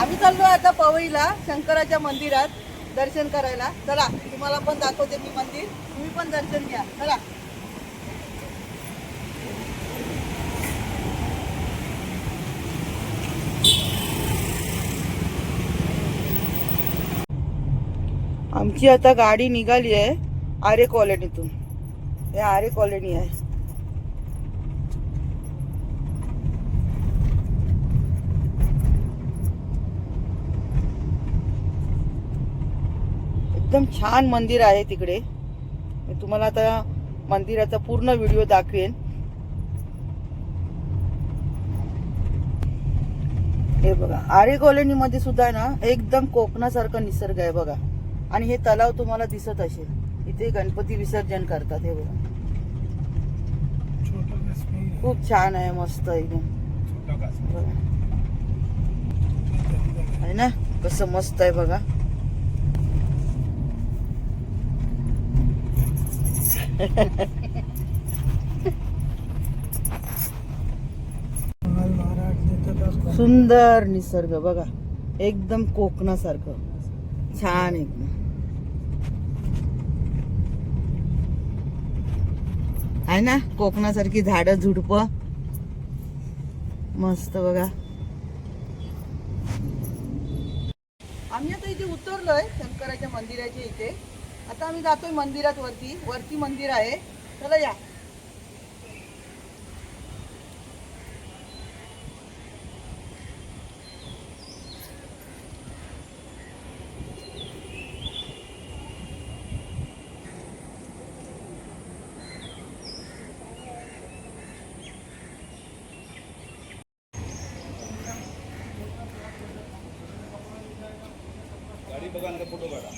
आम्ही चाललोय आता पवईला शंकराच्या मंदिरात दर्शन करायला. चला तुम्हाला पण दाखवते मी मंदिर. तुम्ही पण दर्शन घ्या. चला. आमची आता गाडी निघाली आहे आरे कॉलनीतून. हे आरे कॉलनी आहे. एकदम छान मंदिर आहे तिकडे. मी तुम्हाला आता मंदिराचा पूर्ण व्हिडिओ दाखवेन. हे बघा आरे कॉलनी मध्ये सुद्धा ना एकदम कोकणासारखा निसर्ग आहे बघा. आणि हे तलाव तुम्हाला दिसत असेल. इथे गणपती विसर्जन करतात हे बघा. खूप छान आहे मस्त एकदम. आहे ना कसं मस्त आहे बघा. सुंदर निसर्ग बघा. एकदम कोकणासारखं. छान एकदम आहे ना? कोकणासारखी झाडं झुडप. मस्त बघा. आम्ही आता इथे उतरलोय शंकराच्या मंदिराच्या इथे. आता आम्ही जातोय मंदिरात वरती. वरती मंदिर आहे. चला या. गाडी बघा फोटो काढा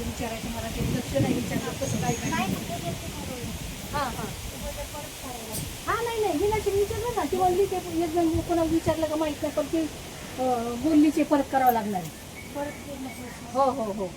विचारायचं मला ते लक्ष नाही विचारलं कसं काय काय हां हां हां नाही नाही मी नाही विचारलं ना ती बोलली ते एक जण कोणाला विचारलं का माहीत नाही पण ते अं, बोलली ते परत करावं लागणार आहे. हो हो हो.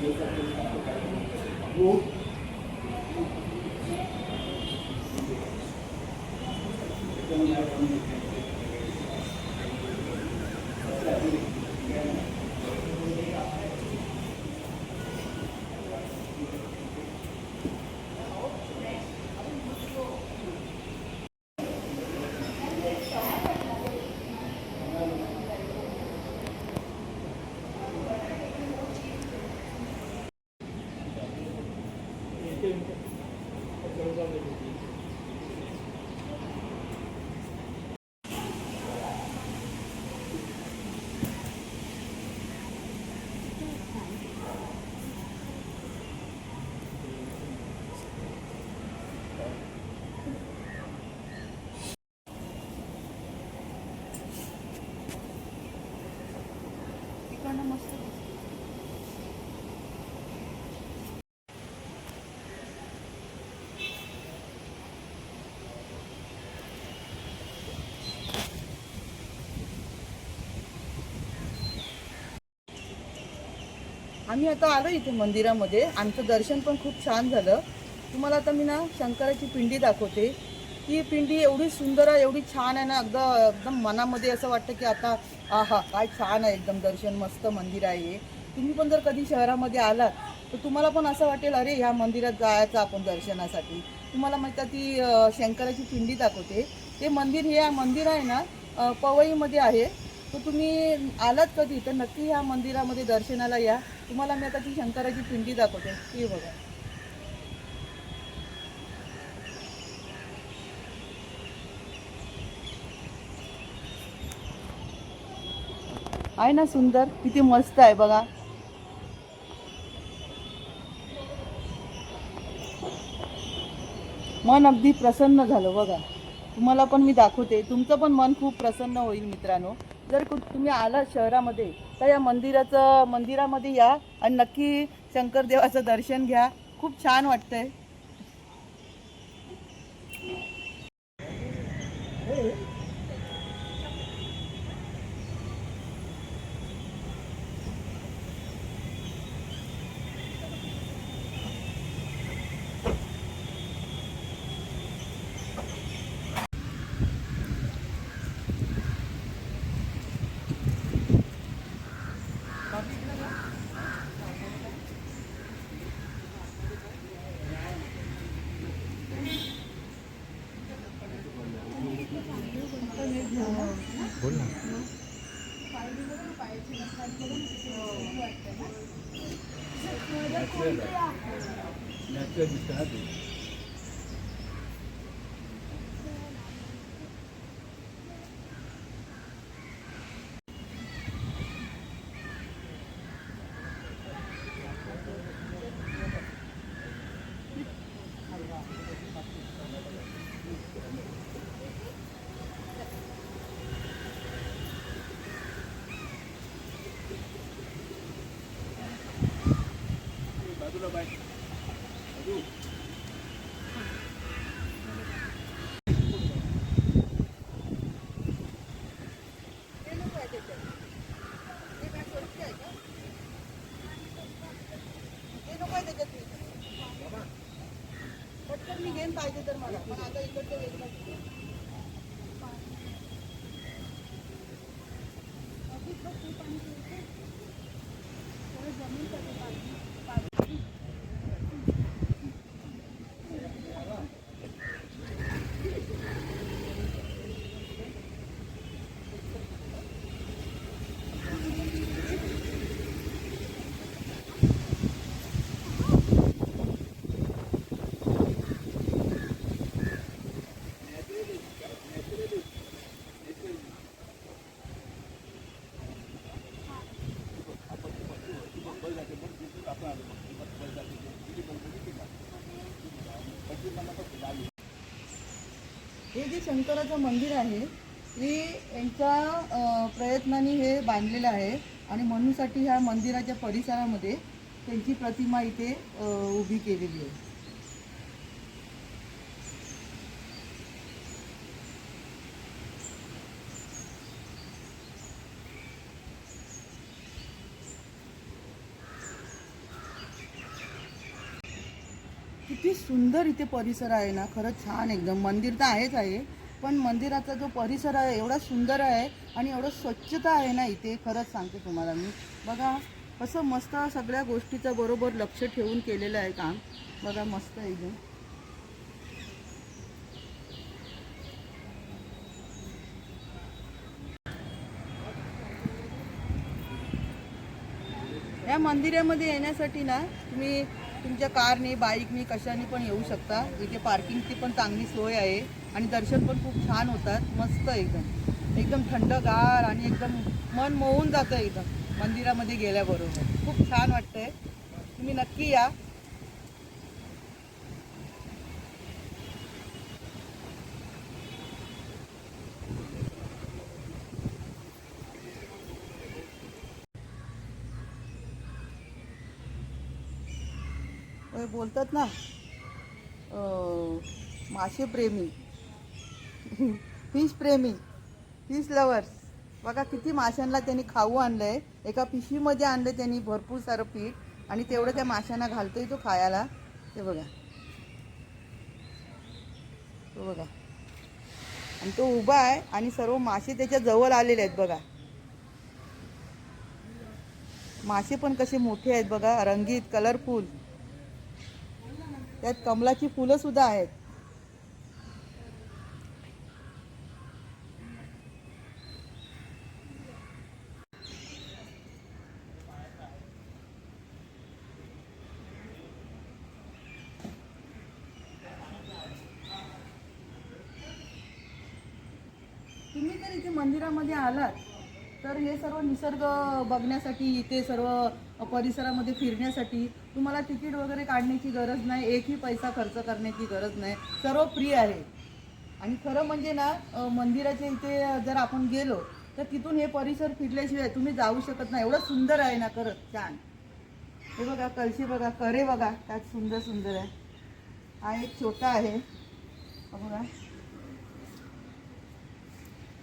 Thank you. मस्त आम्ही आता आलो इथे मंदिरामध्ये. आमचं दर्शन पण खूप छान झालं. तुम्हाला आता मी ना शंकराची पिंडी दाखवते. ती पिंडी एवढी सुंदर आहे एवढी छान आहे ना अगदी एकदम मनामध्ये असं वाटतं की आता आहा काय छान आहे एकदम दर्शन मस्त मंदिर आहे तुम्ही पण जर कधी शहरामध्ये आलात तर तुम्हाला पण असं वाटेल अरे ह्या मंदिरात जायचं आपण दर्शनासाठी. तुम्हाला माहिती आहे ती शंकराची पिंडी दाखवते. ते मंदिर हे मंदिर आहे ना पवईमध्ये आहे. तर तुम्ही आलात कधी तर नक्की ह्या मंदिरामध्ये दर्शनाला या. तुम्हाला मी आता ती शंकराची पिंडी दाखवते. ती बघा. आहे ना सुंदर? किती मस्त आहे बघा. मन अगदी प्रसन्न झालं बघा. तुम्हाला पण मी दाखवते. तुमचं पण मन खूप प्रसन्न होईल मित्रांनो. जर कुठ तुम्ही आलात शहरामध्ये तर या मंदिराचं मंदिरामध्ये या आणि नक्की शंकरदेवाचं दर्शन घ्या. खूप छान वाटतंय. पटकन जमीन जे शंकराचं मंदिर आहे हे यांच्या प्रयत्नाने हे बांधलेलं आहे आणि म्हणूनसाठी ह्या मंदिराच्या परिसरामध्ये त्यांची प्रतिमा इथे उभी केलेली आहे. किती सुंदर इथे परिसर आहे ना. खरंच छान एकदम. मंदिर तर आहेच आहे पण मंदिराचा जो परिसर आहे एवढा सुंदर आहे आणि एवढं स्वच्छता आहे ना इथे. खरंच सांगते तुम्हाला मी. बघा कसं मस्त सगळ्या गोष्टीचं बरोबर लक्ष ठेवून केलेलं आहे काम. बघा मस्त आहे एकदम. या मंदिरामध्ये येण्यासाठी ना तुम्ही तुमच्या कारने बाईकने कशाने पण येऊ शकता. इथे पार्किंगची पण चांगली सोय आहे आणि दर्शन पण खूप छान होतात. मस्त एकदम. एकदम थंडगार आणि एकदम मन मोहून जातं एकदम मंदिरामध्ये गेल्याबरोबर. खूप छान वाटतंय. तुम्ही नक्की या. हे बोलतात ना मासेप्रेमी मासे प्रेमी फिश प्रेमी फिश लवर्स. बघा किती माशांना त्यांनी खाऊ आणलंय. एका पिशवीमध्ये आणलं त्यांनी भरपूर सारं पीठ आणि तेवढं त्या माशांना घालतोय तो खायला. ते बघा. तो बघा. आणि तो उभा आहे आणि सर्व मासे त्याच्याजवळ आलेले आहेत बघा. मासे पण कसे मोठे आहेत बघा रंगीत कलरफुल त्यात कमलाची फुलं सुद्धा आहेत. तुम्ही जर इथे मंदिरामध्ये आलात तर हे सर्व निसर्ग बघण्यासाठी इथे सर्व परिसरामध्ये फिरण्यासाठी तुम्हाला तिकीट वगैरे काढण्याची गरज नाही एकही पैसा खर्च करण्याची गरज नाही. सर्व फ्री आहे. आणि खरं म्हणजे ना मंदिराच्या इथे जर आपण गेलो तर तिथून हे परिसर फिरल्याशिवाय तुम्ही जाऊ शकत नाही. एवढं सुंदर आहे ना खरंच छान. हे बघा कळशी बघा करे बघा त्यात सुंदर सुंदर आहे. हा एक छोटा आहे. बघा.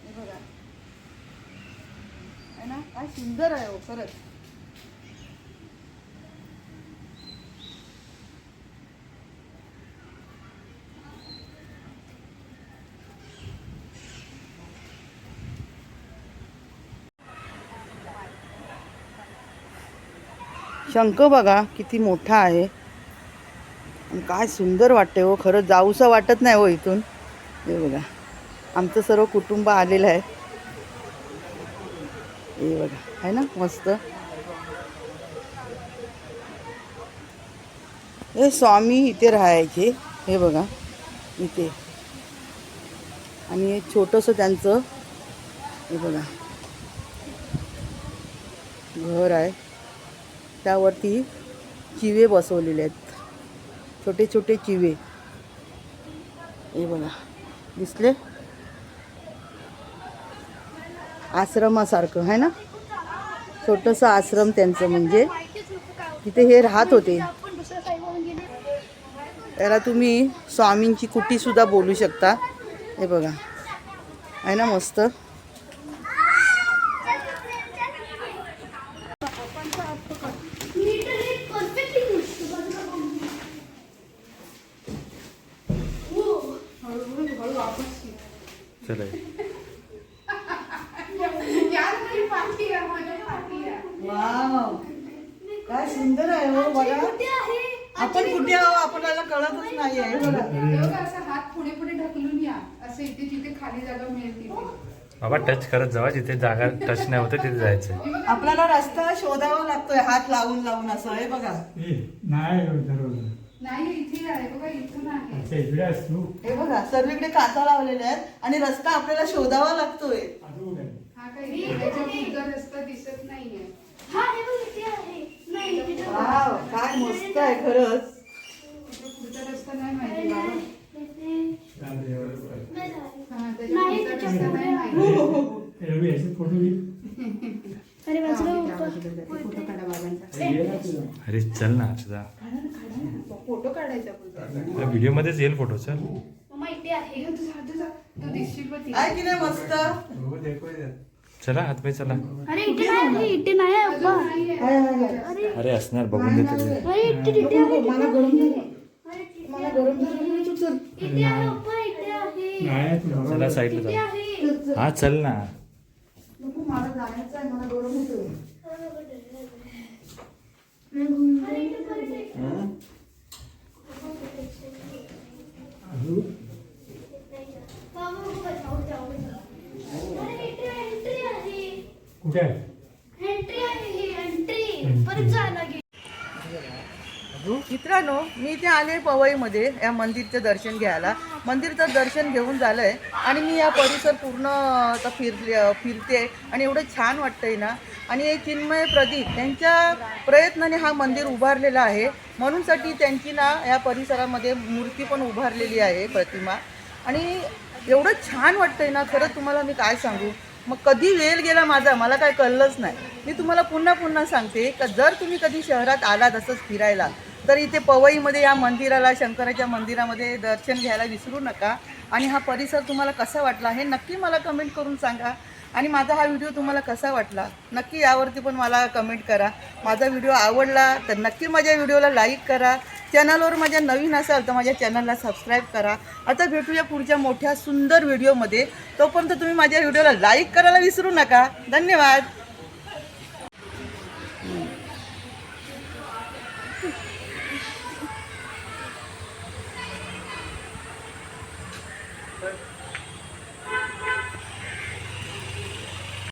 हे बघा. आहे ना? काय सुंदर आहे हो खरंच. शंख बघा किती मोठा आहे. काय सुंदर वाटते हो खरं जाऊसं वाटत नाही हो इथून. हे बघा आमचं सर्व कुटुंब आलेलं आहे. हे बघा आहे ना मस्त. हे स्वामी इथे राहायचे हे बघा इथे. आणि हे छोटंसं त्यांचं हे बघा. घर आहे. त्यावरती चिवे बसवलेले आहेत. छोटे छोटे चिवे. हे बघा. दिसले? आश्रमासारखं आहे ना? छोटंसं आश्रम त्यांचं म्हणजे. तिथे हे राहत होते. त्याला याला तुम्ही स्वामींची कुटीसुद्धा बोलू शकता. हे बघा. आहे ना मस्त? चला. वाव. काय सुंदर आहे हो बघा. आपण कुठे आहो आपल्याला कळतच नाही आहे बघा. बघा असं हात पुढे पुढे ढकलून या. असं इथे जिथे खाली जागा बाबा टच करत जावा. जिथे जागा टच नाही होत तिथे जायचं. आपल्याला रस्ता शोधावा लागतोय हात लावून लावून असं आहे बघा. नाही नाही इथे आहे. बघा इथून आहे अच्छा इकडे असतो हे बघा सर्वीकडे काचा लावलेल्या आहेत आणि रस्ता आपल्याला शोधावा लागतोय. अजून काय हा काही पुढचा रस्ता दिसत नाहीये. वाव काय मस्त आहे खरंच. इथे पुढचा रस्ता नाही माहिती बाबा. चालतंय, एवढं. हा त्याच्या पुढचा रस्ता नाही माहिती. रवी याचे फोटो घे. अरे फोटो काढा बाबांचा. ये ना तुझा. अरे चल ना तुझा फोटो काढायचा व्हिडिओ मध्येच येईल फोटो चल. आहे. की नाही मस्त? हो, देखो इधर. चला हातपाय चला. अरे इथे नाही इथे नाही अप्पा. अरे. असणार बघून देतो. अरे इथे इथे आहे मला गरम मला गरम चल इथे आहे अप्पा इथे आहे. नाही तुला चला साईडला जा. हा चल ना. नको मला आहे मला गरम होतोय अजून अरे इथे एंट्री आहे कुठे आहे? ही मित्रांनो मी इथे आले पवईमध्ये या मंदिरचं दर्शन घ्यायला. मंदिरचं दर्शन घेऊन झालं आहे आणि मी या परिसर पूर्ण आता फिरले फिरते आणि एवढं छान वाटतंय ना. आणि हे चिन्मय प्रदीप यांच्या प्रयत्नाने हा मंदिर उभारलेला आहे. म्हणूनसाठी त्यांची ना या परिसरामध्ये मूर्ती पण उभारलेली आहे प्रतिमा. आणि एवढं छान वाटतंय ना. खरंच तुम्हाला मी काय सांगू? मग कधी वेळ गेला माझा? मला काय कळलंच नाही. मी तुम्हाला पुन्हा पुन्हा सांगते का जर तुम्ही कधी शहरात आलात असंच फिरायला तर इथे पवईमध्ये या मंदिराला शंकराच्या मंदिरामध्ये दर्शन घ्यायला विसरू नका. आणि हा परिसर तुम्हाला कसा वाटला हे नक्की मला कमेंट करून सांगा. आणि माझा हा व्हिडिओ तुम्हाला कसा वाटला नक्की यावरती पण मला कमेंट करा. माझा व्हिडिओ आवडला तर नक्की माझ्या व्हिडिओला लाईक करा. चॅनलवर माझ्या नवीन असाल तर माझ्या चॅनलला सबस्क्राईब करा. आता भेटूया पुढच्या मोठ्या सुंदर व्हिडिओमध्ये. तोपर्यंत तुम्ही माझ्या व्हिडिओला लाईक करायला विसरू नका. धन्यवाद.